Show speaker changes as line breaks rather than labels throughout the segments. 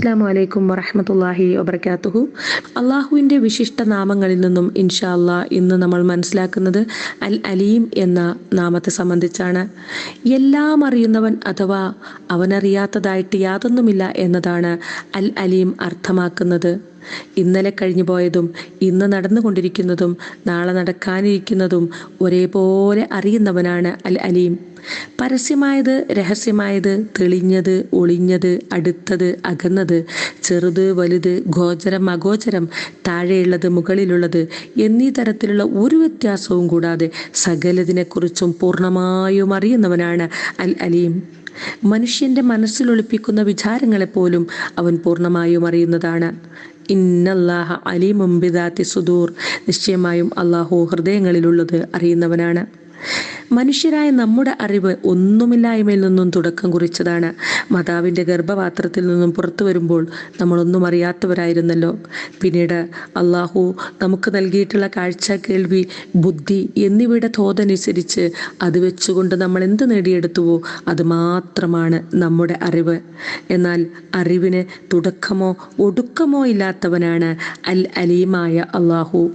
അസ്സാം വലൈക്കും വറഹമത്തല്ലാഹി വബർക്കാത്തുഹു അള്ളാഹുവിന്റെ വിശിഷ്ട നാമങ്ങളിൽ നിന്നും ഇൻഷാ അല്ലാ ഇന്ന് നമ്മൾ മനസ്സിലാക്കുന്നത് അൽ അലീം എന്ന നാമത്തെ സംബന്ധിച്ചാണ്. എല്ലാം അറിയുന്നവൻ അഥവാ അവനറിയാത്തതായിട്ട് യാതൊന്നുമില്ല എന്നതാണ് അൽ അലീം അർത്ഥമാക്കുന്നത്. ഇന്നലെ കഴിഞ്ഞു പോയതും ഇന്ന് നടന്നുകൊണ്ടിരിക്കുന്നതും നാളെ നടക്കാനിരിക്കുന്നതും ഒരേപോലെ അറിയുന്നവനാണ് അൽ അലീം. പരസ്യമായത് രഹസ്യമായത് തെളിഞ്ഞത് ഒളിഞ്ഞത് അടുത്തത് അകന്നത് ചെറുത് വലുത് ഗോചരം അഗോചരം താഴെയുള്ളത് മുകളിലുള്ളത് എന്നീ തരത്തിലുള്ള ഒരു വ്യത്യാസവും കൂടാതെ സകലതിനെക്കുറിച്ചും പൂർണമായും അറിയുന്നവനാണ് അൽ അലീം. മനുഷ്യന്റെ മനസ്സിലൊളിപ്പിക്കുന്ന വിചാരങ്ങളെപ്പോലും അവൻ പൂർണമായും അറിയുന്നതാണ്. ഇന്നല്ലാഹ അലിമുംബിദാത്തി സുദൂർ. നിശ്ചയമായും അള്ളാഹു ഹൃദയങ്ങളിലുള്ളത് അറിയുന്നവനാണ്. മനുഷ്യരായ നമ്മുടെ അറിവ് ഒന്നുമില്ലായ്മയിൽ നിന്നും തുടക്കം കുറിച്ചതാണ്. മാതാവിന്റെ ഗർഭപാത്രത്തിൽ നിന്നും പുറത്തു വരുമ്പോൾ നമ്മളൊന്നും അറിയാത്തവരായിരുന്നല്ലോ. പിന്നീട് അള്ളാഹു നമുക്ക് നൽകിയിട്ടുള്ള കാഴ്ച കേൾവി ബുദ്ധി എന്നിവയുടെ തോതനുസരിച്ച് അത് വെച്ചുകൊണ്ട് നമ്മൾ എന്ത് നേടിയെടുത്തുവോ അത് മാത്രമാണ് നമ്മുടെ അറിവ്. എന്നാൽ അറിവിന് തുടക്കമോ ഒടുക്കമോ ഇല്ലാത്തവനാണ് അൽ അലീമായ അള്ളാഹു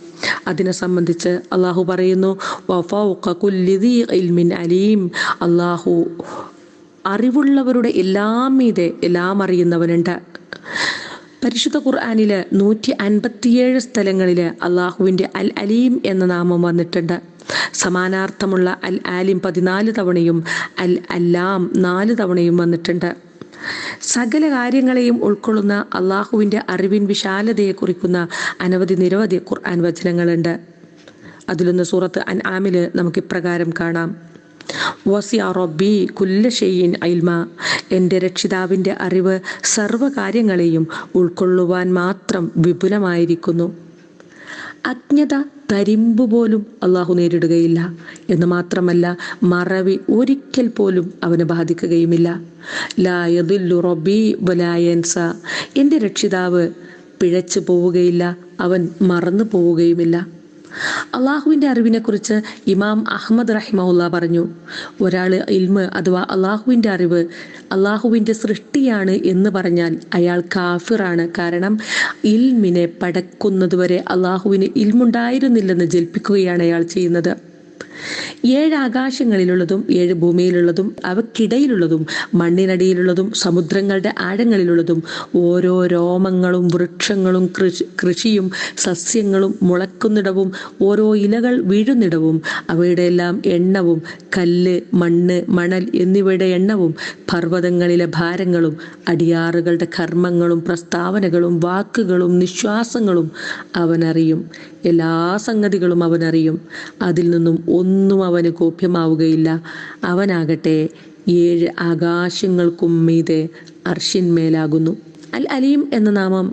അതിനെ സംബന്ധിച്ച് അള്ളാഹു പറയുന്നു അലീം. അള്ളാഹു അറിവുള്ളവരുടെ എല്ലാം മീതെ എല്ലാം അറിയുന്നവനുണ്ട്. പരിശുദ്ധ ഖുർആാനിൽ നൂറ്റി അൻപത്തിയേഴ് സ്ഥലങ്ങളിൽ അള്ളാഹുവിന്റെ അൽ അലീം എന്ന നാമം വന്നിട്ടുണ്ട്. സമാനാർത്ഥമുള്ള അൽ ആലിം പതിനാല് തവണയും അൽ അല്ലാം നാല് തവണയും വന്നിട്ടുണ്ട്. സകല കാര്യങ്ങളെയും ഉൾക്കൊള്ളുന്ന അള്ളാഹുവിന്റെ അറിവിൻ വിശാലതയെ കുറിക്കുന്ന അനവധി നിരവധി ഖുർആൻ വചനങ്ങളുണ്ട്. അതിലൊന്ന് സൂറത്ത് അൻ ആമിൽ നമുക്ക് ഇപ്രകാരം കാണാം. വസിയ റബ്ബി കുല്ല ഐൽമ എന്റെ അറിവ് സർവകാര്യങ്ങളെയും ഉൾക്കൊള്ളുവാൻ മാത്രം വിപുലമായിരിക്കുന്നു. അജ്ഞത തരിമ്പ് പോലും അള്ളാഹു നേരിടുകയില്ല. എന്ന് മാത്രമല്ല മറവി ഒരിക്കൽ പോലും അവന് ബാധിക്കുകയുമില്ല. ലായതുല്ലു റബ്ബി ബലായൻസ എന്റെ രക്ഷിതാവ് പിഴച്ചു പോവുകയില്ല അവൻ മറന്നു പോവുകയുമില്ല. അള്ളാഹുവിന്റെ അറിവിനെക്കുറിച്ച് ഇമാം അഹമ്മദ് റഹിമുല്ല പറഞ്ഞു. ഒരാൾ ഇൽമ് അഥവാ അള്ളാഹുവിന്റെ അറിവ് അള്ളാഹുവിന്റെ സൃഷ്ടിയാണ് എന്ന് പറഞ്ഞാൽ അയാൾ കാഫിറാണ്. കാരണം ഇൽമിനെ പടക്കുന്നതുവരെ അള്ളാഹുവിന് ഇൽമുണ്ടായിരുന്നില്ലെന്ന് ജൽപ്പിക്കുകയാണ് അയാൾ ചെയ്യുന്നത്. ഏഴ് ആകാശങ്ങളിലുള്ളതും ഏഴ് ഭൂമിയിലുള്ളതും അവക്കിടയിലുള്ളതും മണ്ണിനടിയിലുള്ളതും സമുദ്രങ്ങളുടെ ആഴങ്ങളിലുള്ളതും ഓരോ രോമങ്ങളും വൃക്ഷങ്ങളും കൃഷി കൃഷിയും സസ്യങ്ങളും മുളക്കുന്നിടവും ഓരോ ഇലകൾ വീഴുന്നിടവും അവയുടെ എല്ലാം എണ്ണവും കല്ല് മണ്ണ് മണൽ എന്നിവയുടെ എണ്ണവും പർവതങ്ങളിലെ ഭാരങ്ങളും അടിയാറുകളുടെ കർമ്മങ്ങളും പ്രസ്താവനകളും വാക്കുകളും നിശ്വാസങ്ങളും അവനറിയും. എല്ലാ സംഗതികളും അവനറിയും. അതിൽ നിന്നും ഒന്നും അവന് കോപ്യമാവുകയില്ല അവനാകട്ടെ ഏഴ് ആകാശങ്ങൾക്കും മീതെ അർഷിന്മേലാകുന്നു അൽ അലീം എന്ന നാമം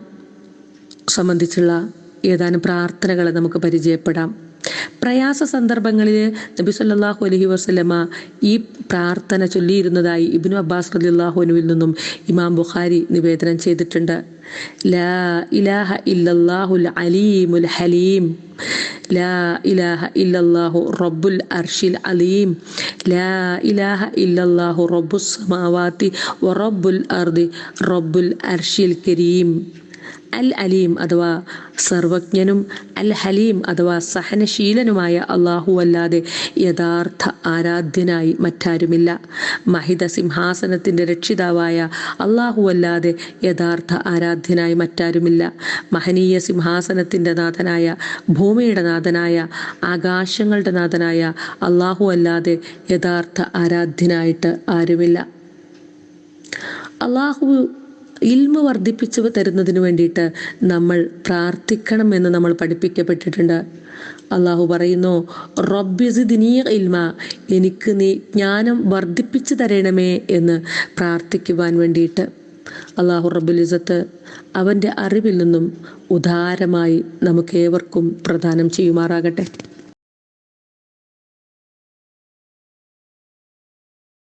സംബന്ധിച്ചുള്ള ഏതാനും പ്രാർത്ഥനകളെ നമുക്ക് പരിചയപ്പെടാം. പ്രയാസ സന്ദർഭങ്ങളിൽ നബി സല്ലാഹു അലഹി വസ്ലമ ഈ പ്രാർത്ഥന ചൊല്ലിയിരുന്നതായി ഇബിനു അബ്ബാസ് റലിള്ളാഹുനുവിൽ നിന്നും ഇമാം ബുഖാരി നിവേദനം ചെയ്തിട്ടുണ്ട്. ലാ ഇലാഹ ഇല്ലല്ലാഹുൽ അലീമുൽ ഹലീം. ലാ ഇലാഹ ഇല്ലല്ലാഹു അലീം. ലാ ഇലാഹ ഇല്ലല്ലാഹു അർദി റബ്ബുൽ അർഷിൽ കരീം. അൽ അലീം അഥവാ സർവജ്ഞനും അൽ ഹലീം അഥവാ സഹനശീലനുമായ അള്ളാഹു അല്ലാതെ യഥാർത്ഥ ആരാധ്യനായി മറ്റാരുമില്ല. മഹിത സിംഹാസനത്തിന്റെ രക്ഷിതാവായ അള്ളാഹു അല്ലാതെ യഥാർത്ഥ ആരാധ്യനായി മറ്റാരുമില്ല. മഹനീയ സിംഹാസനത്തിന്റെ നാഥനായ ഭൂമിയുടെ നാഥനായ ആകാശങ്ങളുടെ നാഥനായ അള്ളാഹു അല്ലാതെ യഥാർത്ഥ ആരാധ്യനായിട്ട് ആരുമില്ല. അള്ളാഹു ഇൽമ വർദ്ധിപ്പിച്ചു തരുന്നതിന് വേണ്ടിയിട്ട് നമ്മൾ പ്രാർത്ഥിക്കണം എന്ന് നമ്മൾ പഠിപ്പിക്കപ്പെട്ടിട്ടുണ്ട്. അള്ളാഹു പറയുന്നു റബ്ബിസിദിനീ ഇൽമ എനിക്ക് നീ ജ്ഞാനം വർദ്ധിപ്പിച്ചു തരണമേ എന്ന് പ്രാർത്ഥിക്കുവാൻ വേണ്ടിയിട്ട്. അള്ളാഹു റബ്ബുലിസത്ത് അവന്റെ അറിവിൽ നിന്നും ഉദാരമായി നമുക്കേവർക്കും പ്രദാനം ചെയ്യുമാറാകട്ടെ.